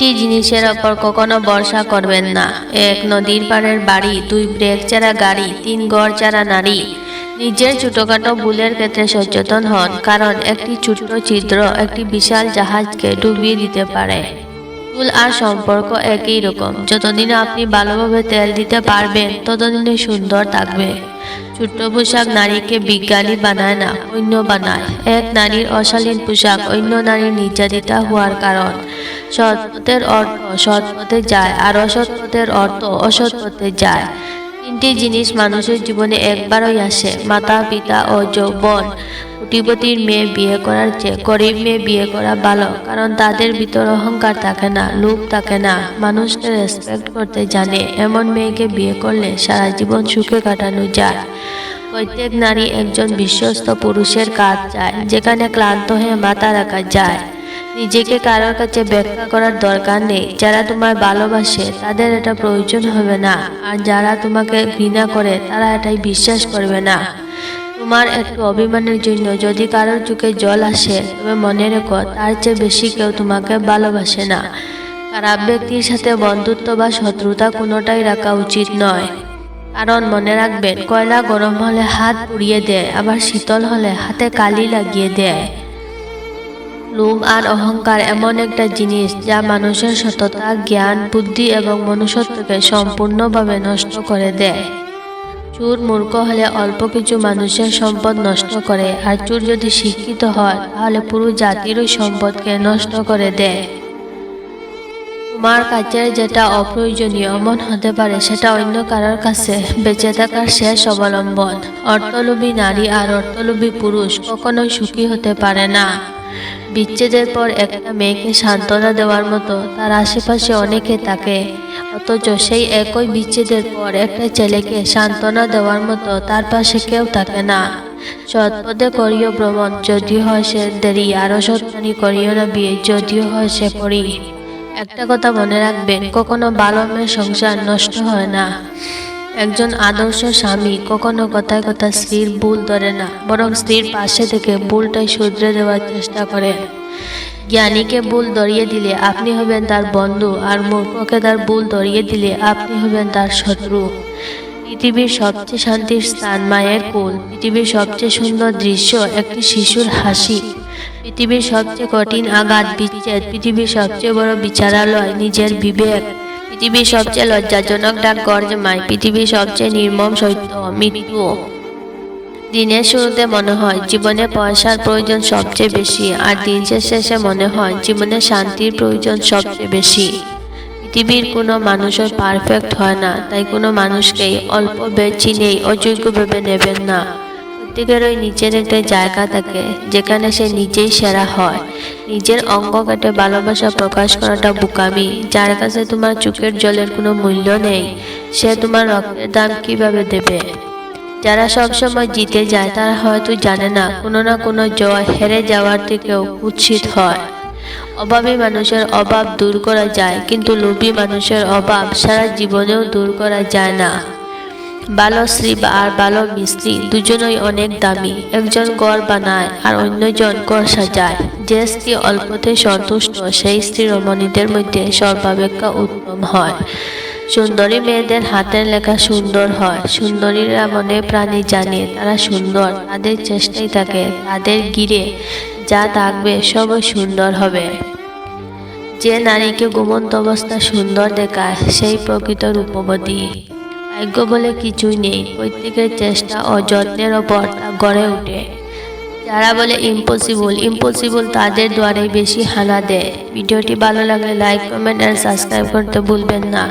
তিনটি জিনিসের ওপর কখনো বর্ষা করবেন না। এক নদীর পাড়ের বাড়ি, দুই ব্রেক চারা গাড়ি, তিন গড় চারা নারী। নিজের ছোটখাটো ভুলের ক্ষেত্রে সচেতন হন, কারণ একটি ছোট্ট চিত্র একটি বিশাল জাহাজকে ডুবিয়ে দিতে পারে। ফুল আর সম্পর্ক একই রকম। যতদিন আপনি ভালোভাবে তেল দিতে পারবেন, ততদিনই সুন্দর থাকবে। ছোট্ট পোশাক নারীকে বিজ্ঞানী বানায় না, অন্য বানায়। এক নারীর অশালীন পোশাক অন্য নারীর নির্যাতিতা হওয়ার কারণ। সৎপথের অর্থ সৎ পথে যায় আর অসৎপথের অর্থ অসৎ পথে যায়। তিনটি জিনিস মানুষের জীবনে একবারই আসে মাতা পিতা ও যৌবন। কোটিপতির মেয়ে বিয়ে করার চেয়ে গরিব মেয়ে বিয়ে করা ভালো, কারণ তাদের ভিতর অহংকার থাকে না, লোভ থাকে না। মানুষকে রেসপেক্ট করতে জানে, এমন মেয়েকে বিয়ে করলে সারা জীবন সুখে কাটানো যায়। প্রত্যেক নারী একজন বিশ্বস্ত পুরুষের কাজ চায়, যেখানে ক্লান্ত হয়ে মাথা রাখা যায়। নিজেকে কারোর কাছে ব্যাখ্যা করার দরকার নেই, যারা তোমায় ভালোবাসে, তাদের এটা প্রয়োজন হবে না। আর যারা তোমাকে ঘৃণা করে, তারা এটাই বিশ্বাস করবে না। তোমার একটু অভিমানের জন্য যদি কারোর চোখে জল আসে, তবে মনে রেখো, তার চেয়ে বেশি কেউ তোমাকে ভালোবাসে না। খারাপ ব্যক্তির সাথে বন্ধুত্ব বা শত্রুতা কোনোটাই রাখা উচিত নয়। কারণ মনে রাখবেন, কয়লা গরম হলে হাত পুড়িয়ে দেয়, আবার শীতল হলে হাতে কালি লাগিয়ে দেয়। লোভ আর অহংকার এমন একটা জিনিস যা মানুষের সততা, জ্ঞান, বুদ্ধি এবং মনুষ্যত্বকে সম্পূর্ণভাবে নষ্ট করে দেয়। চোর মূর্খ হলে অল্প কিছু মানুষের সম্পদ নষ্ট করে, আর চোর যদি শিক্ষিত হয়, তাহলে পুরো জাতিরই সম্পদকে নষ্ট করে দেয়। তোমার কাছে যেটা অপ্রয়োজনীয় এমন হতে পারে, সেটা অন্য কারোর কাছে বেঁচে থাকার শেষ অবলম্বন। অর্থলোভী নারী আর অর্থলোভী পুরুষ কখনোই সুখী হতে পারে না। বিচ্ছেদের পর একটা মেয়েকে সান্ত্বনা দেওয়ার মতো তার আশেপাশে অনেকে থাকে। অথচ সেই একই বিচ্ছেদের পর একটা ছেলেকে সান্ত্বনা দেওয়ার মতো তার পাশে কেউ থাকে না। সৎপদে করিও ভ্রমণ, যদিও হয় সে দেরি, আরও সৎমানি করিও না বিয়ে, যদিও হয় সে পড়ি একটা কথা মনে রাখবেন, কখনো ভালো মেয়ের সংসার নষ্ট হয় না। একজন আদর্শ স্বামী কখনো কথায় কথা স্ত্রীর ভুল ধরে না, বরং স্ত্রীর পাশে থেকে ভুলটাই শুধরে দেওয়ার চেষ্টা করেন। জ্ঞানীকে ভুল ধরিয়ে দিলে আপনি হবেন তার বন্ধু আর মূর্খকে তার ভুল ধরিয়ে দিলে আপনি হবেন তার শত্রু। পৃথিবীর সবচেয়ে শান্তির স্থান মায়ের কোল। পৃথিবীর সবচেয়ে সুন্দর দৃশ্য একটি শিশুর হাসি। পৃথিবীর সবচেয়ে কঠিন আঘাত বিচ্ছেদ। পৃথিবীর সবচেয়ে বড় বিচারালয় নিজের বিবেক। পৃথিবীর সবচেয়ে লজ্জাজনক ডাক গর্জমায়, পৃথিবীর সবচেয়ে নির্মম সত্য মৃত্যু দিনের শুরুতে মনে হয় জীবনে পয়সার প্রয়োজন সবচেয়ে বেশি, আর দিন শেষে মনে হয় জীবনে শান্তির প্রয়োজন সবচেয়ে বেশি। পৃথিবীর কোনো মানুষও পারফেক্ট হয় না, তাই কোনো মানুষকেই অল্প বেদ চিনেই অযোগ্য ভেবে নেবেন না। প্রত্যেকেরই নিজের একটা জায়গা থাকে, যেখানে সে নিজেই সেরা হয়। নিজের অঙ্গ কেটে ভালোবাসা প্রকাশ করাটা বোকামি, যার কাছে তোমার চোখের জলের কোনো মূল্য নেই, সে তোমার রক্তের দাম কীভাবে দেবে? যারা সবসময় জিতে যায়, তারা হয়তো জানে না, কোনো না কোনো জয় হেরে যাওয়ার থেকেও কুৎসিত হয়। অভাবী মানুষের অভাব দূর করা যায়, কিন্তু লোভী মানুষের অভাব সারা জীবনেও দূর করা যায় না। ভালো স্ত্রী বা আর ভালো মিস্ত্রি দুজনই অনেক দামি। একজন গড় বানায় আর অন্যজন গড় সাজায়। যে স্ত্রী অল্পতে সন্তুষ্ট, সেই স্ত্রী রমণীদের মধ্যে সর্বাপেক্ষা উত্তম হয়। সুন্দরী মেয়েদের হাতের লেখা সুন্দর হয়। সুন্দরীরা মনে প্রাণী জানে, তারা সুন্দর, তাদের চেষ্টাই থাকে, তাদের গিরে যা থাকবে সবই সুন্দর হবে। যে নারীকে ঘুমন্ত অবস্থা সুন্দর দেখায়, সেই প্রকৃত রূপবতী। ভাগ্য বলে কিছুই নেই। প্রত্যেকের চেষ্টা ও যত্নের ওপর তা গড়ে ওঠে। যারা বলে ইম্পসিবল ইম্পসিবল তাদের দ্বারাই বেশি হানা দেয়। ভিডিওটি ভালো লাগলে লাইক কমেন্ট আর সাবস্ক্রাইব করতে ভুলবেন না।